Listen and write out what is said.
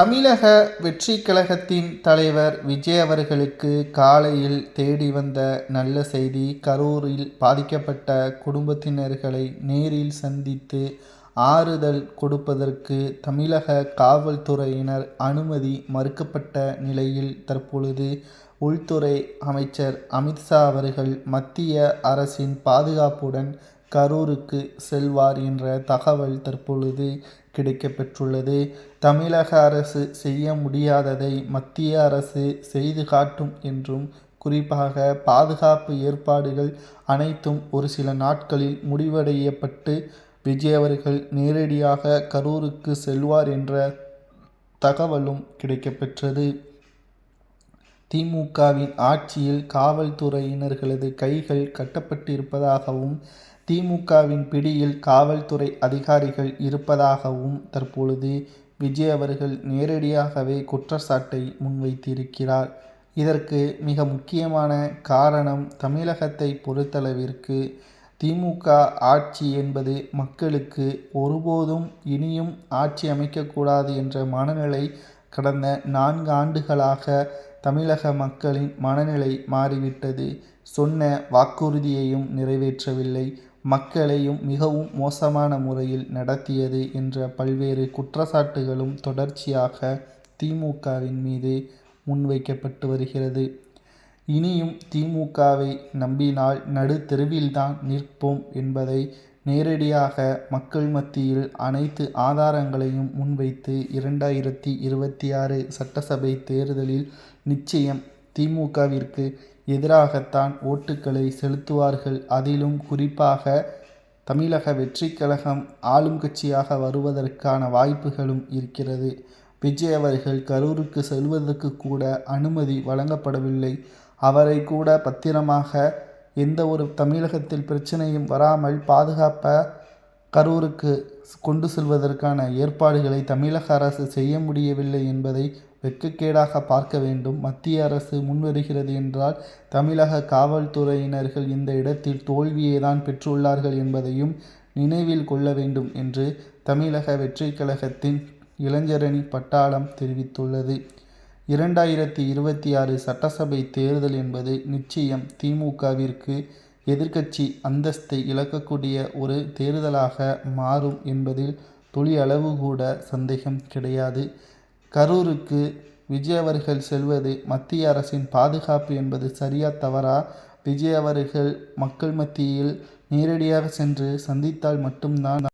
தமிழக வெற்றி கழகத்தின் தலைவர் விஜய் அவர்களுக்கு காலையில் தேடி வந்த நல்ல செய்தி கரூரில் பாதிக்கப்பட்ட குடும்பத்தினர்களை நேரில் சந்தித்து ஆறுதல் கொடுப்பதற்கு தமிழக காவல்துறையினர் அனுமதி மறுக்கப்பட்ட நிலையில் தற்பொழுது உள்துறை அமைச்சர் அமித்ஷா அவர்கள் மத்திய அரசின் பாதுகாப்புடன் கரூருக்கு செல்வார் என்ற தகவல் தற்பொழுது கிடைக்கப்பெற்றுள்ளது. தமிழக அரசு செய்ய முடியாததை மத்திய அரசு செய்து காட்டும் என்றும் குறிப்பாக பாதுகாப்பு ஏற்பாடுகள் அனைத்தும் ஒரு சில நாட்களில் முடிவடையப்பட்டு விஜய் அவர்கள் நேரடியாக கரூருக்கு செல்வார் என்ற தகவலும் கிடைக்கப்பெற்றது. திமுகவின் ஆட்சியில் காவல்துறையினர்களது கைகள் கட்டப்பட்டிருப்பதாகவும் திமுகவின் பிடியில் காவல்துறை அதிகாரிகள் இருப்பதாகவும் தற்பொழுது விஜய் அவர்கள் நேரடியாகவே குற்றச்சாட்டை முன்வைத்திருக்கிறார். இதற்கு மிக முக்கியமான காரணம் தமிழகத்தை பொறுத்தளவிற்கு திமுக ஆட்சி என்பது மக்களுக்கு ஒருபோதும் இனியும் ஆட்சி அமைக்கக்கூடாது என்ற மனநிலை கடந்த நான்கு ஆண்டுகளாக தமிழக மக்களின் மனநிலை மாறிவிட்டது. சொன்ன வாக்குறுதியையும் நிறைவேற்றவில்லை. மக்களையும் மிகவும் மோசமான முறையில் நடத்தியது என்ற பல்வேறு குற்றச்சாட்டுகளும் தொடர்ச்சியாக திமுகவின் மீது முன்வைக்கப்பட்டு வருகிறது. இனியும் திமுகவை நம்பினால் நடுத்தெருவில்தான் நிற்போம் என்பதை நேரடியாக மக்கள் மத்தியில் அனைத்து ஆதாரங்களையும் முன்வைத்து இரண்டாயிரத்தி இருபத்தி ஆறு சட்டசபை தேர்தலில் நிச்சயம் திமுகவிற்கு எதிராகத்தான் ஓட்டுக்களை செலுத்துவார்கள். அதிலும் குறிப்பாக தமிழக வெற்றி கழகம் ஆளும் கட்சியாக வருவதற்கான வாய்ப்புகளும் இருக்கிறது. விஜய் அவர்கள் கரூருக்கு செல்வதற்கு கூட அனுமதி வழங்கப்படவில்லை. அவரை கூட பத்திரமாக எந்த ஒரு தமிழகத்தில் பிரச்சனையும் வராமல் பாதுகாப்ப கரூருக்கு கொண்டு செல்வதற்கான ஏற்பாடுகளை தமிழக அரசு செய்ய முடியவில்லை என்பதை வெட்கக்கேடாக பார்க்க வேண்டும். மத்திய அரசு முன்வருகிறது என்றால் தமிழக காவல்துறையினர்கள் இந்த இடத்தில் தோல்வியை தான் பெற்றுள்ளார்கள் என்பதையும் நினைவில் கொள்ள வேண்டும் என்று தமிழக வெற்றி கழகத்தின் இளைஞரணி பட்டாளம் தெரிவித்துள்ளது. இரண்டாயிரத்தி இருபத்தி ஆறு சட்டசபை தேர்தல் என்பது நிச்சயம் திமுகவிற்கு எதிர்க்கட்சி அந்தஸ்தை இழக்கக்கூடிய ஒரு தேர்தலாக மாறும் என்பதில் துளியளவு கூட சந்தேகம் கிடையாது. கரூருக்கு விஜய் அவர்கள் செல்வது மத்திய அரசின் பாதுகாப்பு என்பது சரியா தவறா? விஜய் அவர்கள் மக்கள் மத்தியில் நேரடியாக சென்று சந்தித்தால் மட்டும்தான்